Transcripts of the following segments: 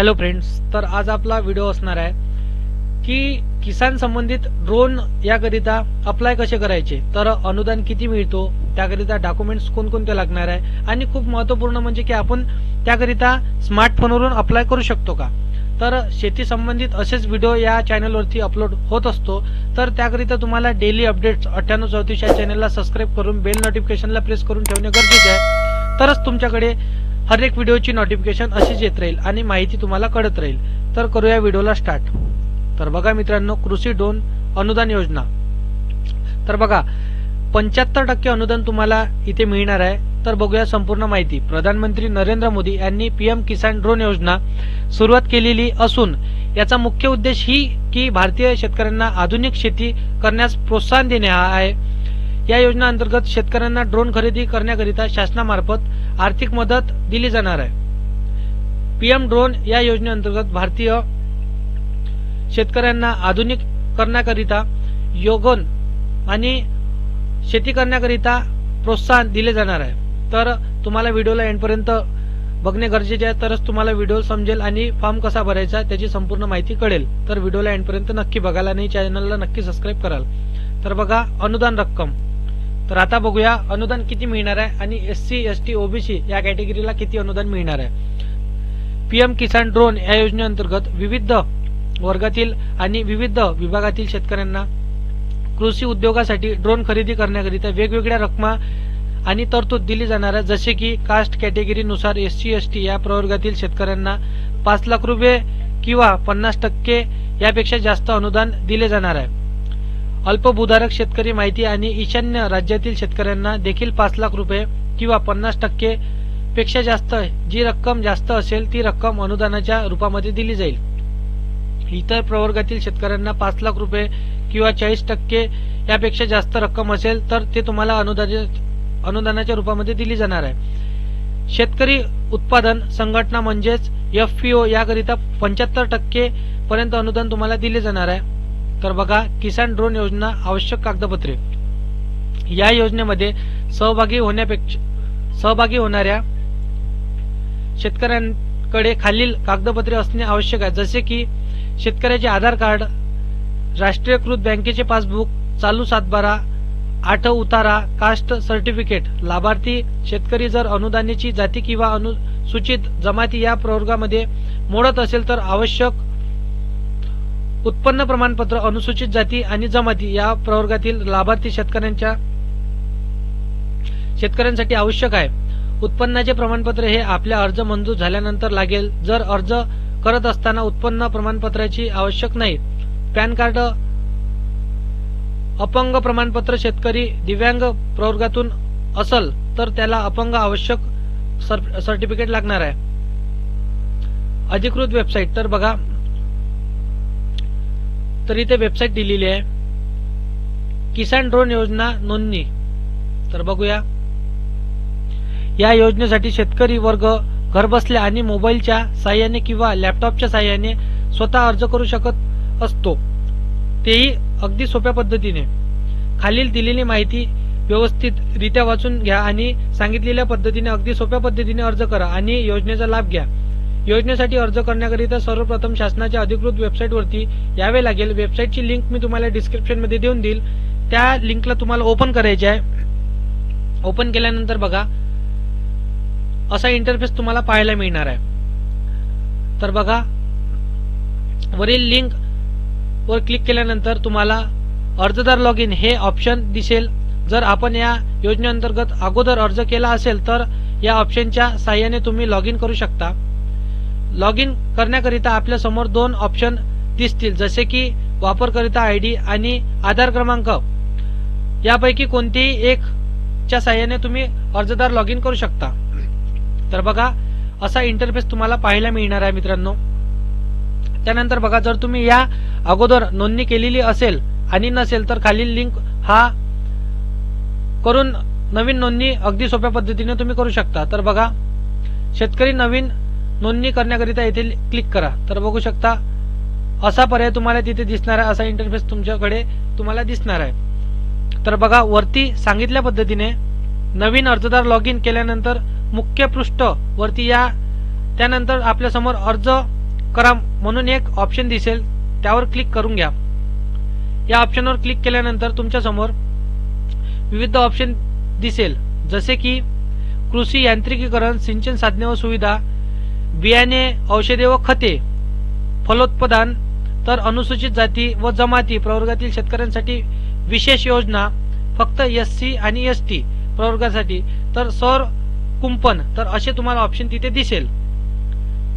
Hello friends तर आज आपला व्हिडिओ असणार आहे की किसान संबंधित ड्रोन याकरिता अप्लाय कसे करायचे? तर अनुदान किती मिळतो? त्याकरिता डॉक्युमेंट्स कोणकोणते लागणार आहे? आणि खूप महत्त्वपूर्ण म्हणजे की आपण त्याकरिता स्मार्टफोनवरून अप्लाय करू शकतो का? तर शेती संबंधित असेच व्हिडिओ या चॅनलवरती अपलोड होत असतो. तर त्याकरिता तुम्हाला डेली अपडेट्स अठ्ठ्याण्णव चौतीस या चॅनलला सबस्क्राईब करून बेल नोटिफिकेशनला प्रेस करून ठेवणे गरजेचे आहे. तरच तुमच्याकडे हर एक व्हिडिओची नोटिफिकेशन अशीच येत राहील आणि माहिती तुम्हाला कळत राहील. तर करूया व्हिडिओला स्टार्ट तर बघा मित्रांनो कृषी ड्रोन अनुदान योजना. तर बघा पंच्याहत्तर टक्के अनुदान तुम्हाला इथे मिळणार आहे. तर बघूया संपूर्ण माहिती. प्रधानमंत्री नरेंद्र मोदी यांनी पीएम किसान ड्रोन योजना सुरुवात केलेली असून याचा मुख्य उद्देश ही की भारतीय शेतकऱ्यांना आधुनिक शेती करण्यास प्रोत्साहन देणे हा आहे. या योजना अंतर्गत शेतकऱ्यांना ड्रोन खरेदी करण्याकरिता शासनामार्फत आर्थिक मदत दिली जाणार आहे. पीएम ड्रोन या योजनेअंतर्गत भारतीय शेतकऱ्यांना आधुनिक करण्याकरिता योगन आणि शेती करण्याकरिता प्रोत्साहन दिले जाणार आहे. तर तुम्हाला व्हिडिओला एंडपर्यंत बघणे गरजेचे आहे तरच तुम्हाला व्हिडिओ समजेल आणि फॉर्म कसा भरायचा त्याची संपूर्ण माहिती कळेल. तर व्हिडिओला एंडपर्यंत नक्की बघायला आणि चॅनलला नक्की सबस्क्राईब कराल. तर बघा अनुदान रक्कम. तर आता बघूया अनुदान किती मिळणार आहे आणि S C S T OBC या कॅटेगरीला किती अनुदान मिळणार आहे. पीएम किसान ड्रोन या योजनेअंतर्गत विविध वर्गातील आणि विविध विभागातील शेतकऱ्यांना कृषी उद्योगासाठी ड्रोन खरेदी करण्याकरिता वेगवेगळ्या रकमा आणि तरतूद दिली जाणार आहे. जसे की कास्ट कॅटेगरीनुसार एस सी एस टी या प्रवर्गातील शेतकऱ्यांना पाच लाख रुपये किंवा पन्नास टक्के यापेक्षा जास्त अनुदान दिले जाणार आहे. अल्पभूधारक शेतकरी माहिती आणि ईशान्य राज्यातील शेतकऱ्यांना देखील पाच लाख रुपये किंवा पन्नास टक्के पेक्षा जास्त जी रक्कम जास्त असेल ती रक्कम अनुदानाच्या रूपामध्ये दिली जाईल. इतर प्रवर्गातील शेतकऱ्यांना पाच लाख रुपये किंवा चाळीस टक्के यापेक्षा जास्त रक्कम असेल तर ते तुम्हाला अनुदान अनुदानाच्या रूपामध्ये दिली जाणार आहे. शेतकरी उत्पादन संघटना म्हणजेच एफ पी ओ याकरिता पंच्याहत्तर टक्के पर्यंत अनुदान तुम्हाला दिले जाणार आहे. तर बघा किसान ड्रोन योजना आवश्यक कागदपत्रे. या योजनेमध्ये सहभागी होण्यापेक्षा सहभागी होणाऱ्या शेतकऱ्यांकडे खालील कागदपत्रे असणे आवश्यक आहे. जसे की शेतकऱ्याचे आधार कार्ड राष्ट्रीयकृत बँकेचे पासबुक चालू सातबारा आठ उतारा कास्ट सर्टिफिकेट लाभार्थी शेतकरी जर अनुदानीची जाती किंवा अनुसूचित जमाती या प्रवर्गामध्ये मोडत असेल तर आवश्यक उत्पन्न प्रमाणपत्र अनुसूचित जाती आणि जमाती या प्रवर्गातील लाभार्थी शेतकऱ्यांच्या शेतकऱ्यांसाठी आवश्यक आहे. उत्पन्नाचे प्रमाणपत्र हे आपल्या अर्ज मंजूर झाल्यानंतर लागेल. जर अर्ज करत असताना उत्पन्न प्रमाणपत्राची आवश्यक नाही. पॅन कार्ड अपंग प्रमाणपत्र शेतकरी दिव्यांग प्रवर्गातून असल तर त्याला अपंग आवश्यक सर्टिफिकेट लागणार आहे. अधिकृत वेबसाईट. तर बघा तर इथे वेबसाईट दिलेली आहे. किसान ड्रोन योजना नोंदणी. तर बघूया. या योजनेसाठी शेतकरी वर्ग घरबसल्या आणि मोबाईलच्या साह्याने किंवा लॅपटॉपच्या साह्याने स्वतः अर्ज करू शकत असतो. तेही अगदी सोप्या पद्धतीने. खालील दिलेली माहिती व्यवस्थितरित्या वाचून घ्या आणि सांगितलेल्या पद्धतीने अगदी सोप्या पद्धतीने अर्ज करा आणि योजनेचा लाभ घ्या. योजनेसाठी अर्ज करण्याकरिता सर्वप्रथम शासनाच्या अधिकृत वेबसाईटवरती यावे लागेल. वेबसाईटची लिंक मी तुम्हाला डिस्क्रिप्शनमध्ये देऊन देईल. त्या लिंकला तुम्हाला ओपन करायचे आहे. ओपन केल्यानंतर बघा असा इंटरफेस तुम्हाला पाहायला मिळणार आहे. तर बघा वरील लिंक वर क्लिक केल्यानंतर तुम्हाला अर्जदार लॉग इन हे ऑप्शन दिसेल. जर आपण या योजनेअंतर्गत अगोदर अर्ज केला असेल तर या ऑप्शनच्या साह्याने तुम्ही लॉग इन करू शकता. लॉग इन करण्याकरिता आपल्यासमोर दोन ऑप्शन दिसतील जसे की वापरकरिता आय डी आणि आधार क्रमांक. यापैकी कोणतेही एक च्या साह्याने तुम्ही अर्जदार लॉग इन करू शकता. तर बघा असा इंटरफेस तुम्हाला पाहायला मिळणार आहे मित्रांनो. त्यानंतर बघा जर तुम्ही या अगोदर नोंदणी केलेली असेल आणि नसेल तर खालील लिंक हा करून नवीन नोंदणी अगदी सोप्या पद्धतीने तुम्ही करू शकता. तर बघा शेतकरी नवीन नोंदणी करण्याकरिता येथे क्लिक करा. तर बघू शकता असा पर्याय तुम्हाला तिथे दिसणार आहे असा इंटरफेस तुमच्याकडे तुम्हाला दिसणार आहे. तर बघा वरती सांगितल्या पद्धतीने नवीन अर्जदार लॉग इन केल्यानंतर मुख्य पृष्ठ वरती या त्यानंतर आपल्यासमोर अर्ज करा म्हणून एक ऑप्शन दिसेल त्यावर क्लिक करून घ्या. या ऑप्शनवर क्लिक केल्यानंतर तुमच्यासमोर विविध ऑप्शन दिसेल. जसे की कृषी यांत्रिकीकरण सिंचन साधने व सुविधा बियाणे औषधे व खते. फलोत्पादन तर अनुसूचित जाती व जमाती प्रवर्गातील शेतकऱ्यांसाठी विशेष योजना फक्त एस सी आणि एस टी प्रवर्गासाठी. तर सौर कुंपण तर असे तुम्हाला ऑप्शन तिथे दिसेल.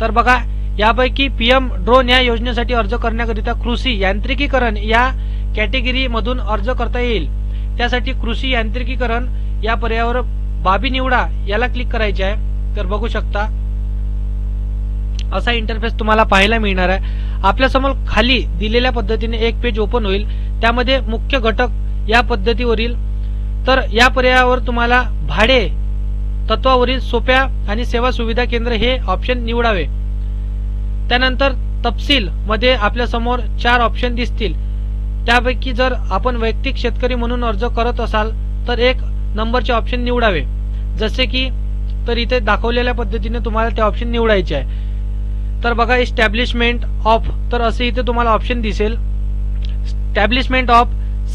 तर बघा यापैकी पीएम ड्रोन या योजनेसाठी अर्ज करण्याकरिता कृषी यांत्रिकीकरण या कॅटेगरीमधून अर्ज करता येईल. त्यासाठी कृषी यांत्रिकीकरण या पर्यायावर बाबी निवडा याला क्लिक करायचे आहे. तर बघू शकता असा इंटरफेस तुम्हाला पाहायला मिळणार आहे. आपल्यासमोर खाली दिलेल्या पद्धतीने एक पेज ओपन होईल. त्यामध्ये मुख्य घटक या पद्धतीवरील तर या पर्यायावर तुम्हाला भाडे तत्वावरील सोप्या आणि सेवा सुविधा केंद्र हे ऑप्शन निवडावे. त्यानंतर तपशील मध्ये आपल्यासमोर चार ऑप्शन दिसतील. त्यापैकी जर आपण वैयक्तिक शेतकरी म्हणून अर्ज करत असाल तर एक नंबरचे ऑप्शन निवडावे. जसे की तर इथे दाखवलेल्या पद्धतीने तुम्हाला ते ऑप्शन निवडायचे आहे. तर बघा इस्टॅब्लिशमेंट ऑफ तर असे इथे तुम्हाला ऑप्शन दिसेल. Establishment of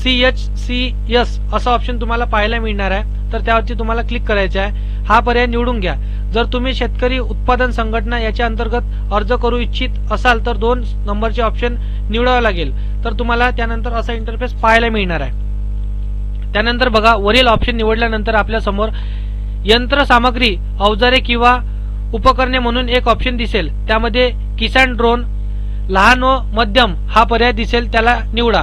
C H C S असं ऑप्शन तुम्हाला पाहायला मिळणार आहे. तर त्यावरती तुम्हाला क्लिक करायचं आहे. हा पर्याय निवडून घ्या. जर तुम्ही शेतकरी उत्पादन संघटना याच्या अंतर्गत अर्ज करू इच्छित असाल तर दोन नंबरचे ऑप्शन निवडावं लागेल. तर तुम्हाला त्यानंतर असा इंटरफेस पाहायला मिळणार आहे. त्यानंतर बघा वरील ऑप्शन निवडल्यानंतर आपल्यासमोर यंत्रसामग्री अवजारे किंवा उपकरणे म्हणून एक ऑप्शन दिसेल. त्यामध्ये किसान ड्रोन लहान व मध्यम हा पर्याय दिसेल त्याला निवडा.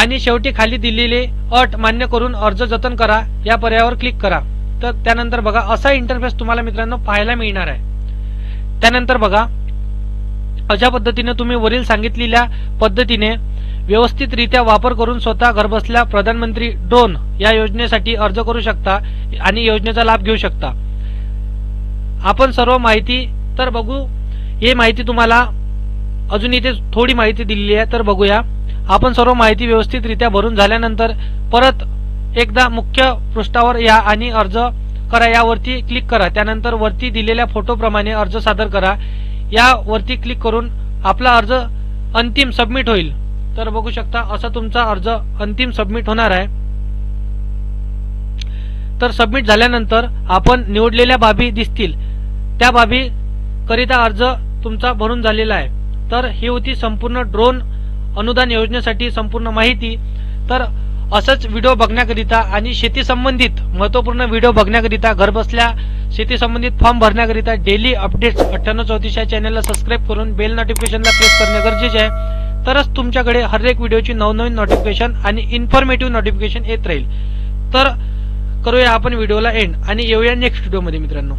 आणि शेवटी खाली दिलेले अट मान्य करून अर्ज जतन करा या पर्यायावर क्लिक करा. तर त्यानंतर बघा असा इंटरफेस तुम्हाला मित्रांनो पाहायला मिळणार आहे. त्यानंतर बघा अशा पद्धतीने तुम्ही वरील सांगितलेल्या पद्धतीने व्यवस्थितरित्या वापर करून स्वतः घरबसल्या प्रधानमंत्री ड्रोन या योजनेसाठी अर्ज करू शकता आणि योजनेचा लाभ घेऊ शकता. आपण सर्व माहिती तर बघू. हे माहिती तुम्हाला अजून इथे थोडी माहिती दिलेली आहे तर बघूया. आपण सर्व माहिती व्यवस्थितरित्या भरून झाल्यानंतर परत एकदा मुख्य पृष्ठावर या आणि अर्ज करा. यावरती क्लिक करा. त्यानंतर वरती दिलेल्या फोटोप्रमाणे अर्ज सादर करा. यावरती क्लिक करून आपला अर्ज अंतिम सबमिट होईल. तर बघू शकता असा तुमचा अर्ज अंतिम सबमिट होणार आहे. तर सबमिट झाल्यानंतर आपण निवडलेल्या बाबी दिसतील. त्या बाबी करिता अर्ज तुमचा भरून झालेला आहे. तर ही होती संपूर्ण ड्रोन अनुदान योजनेसाठी संपूर्ण माहिती. तर असंच व्हिडिओ बघण्याकरिता आणि शेती संबंधित महत्त्वपूर्ण व्हिडिओ बघण्याकरिता घरबसल्या शेती संबंधित फॉर्म भरण्याकरिता डेली अपडेट्स अठ्ठ्याण्णव चौतीस या चॅनलला सबस्क्राईब करून बेल नोटिफिकेशनला प्रेस करणे गरजेचे आहे. तरच तुमच्याकडे हर एक व्हिडिओची नवनवीन नोटिफिकेशन आणि इन्फॉर्मेटिव्ह नोटिफिकेशन येत राहील. तर करूया आपण व्हिडिओला एंड आणि येऊया नेक्स्ट व्हिडिओमध्ये मित्रांनो.